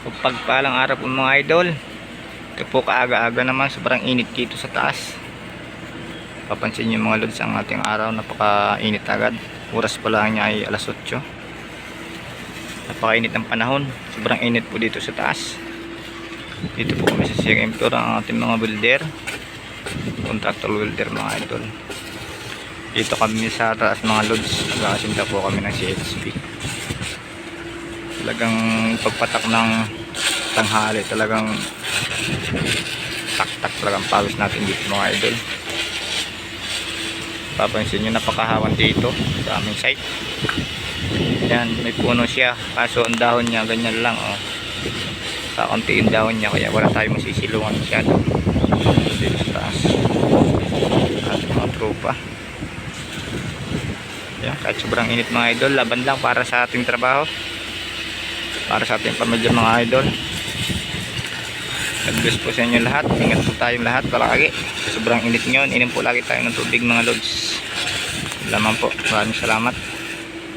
Pagpalang araw po mga idol. Ito po kaaga-aga naman. Sobrang init dito sa taas. Papansin niyo mga lods ang ating araw. Napaka-init agad. Oras pa lang niya ay alas 8. Napaka-init ng panahon. Sobrang init po dito sa taas. Dito po kami sa Sierra Emperor ang ating mga builder. Contractor welder mga idol. Dito kami sa taas mga lods. Nagkasinta po kami ng CHP talagang pagpatak ng tanghali talagang tak-tak talagang pawis natin dito mga idol. Papansin nyo napakahawan dito sa aming site. Yan may puno siya kaso ang dahon niya ganyan lang oh. kakunti yung dahon niya kaya wala tayong masisilungan masyado. Dito sa taas. Ating mga tropa. Yan kahit sobrang init mga idol laban lang para sa ating trabaho para sa ating pamilya mga idol. God bless po sa inyo lahat. Ingat po tayong lahat palagi. Sobrang init nyon inim po lagi tayo ng tubig mga lods. Lamang po. Maraming salamat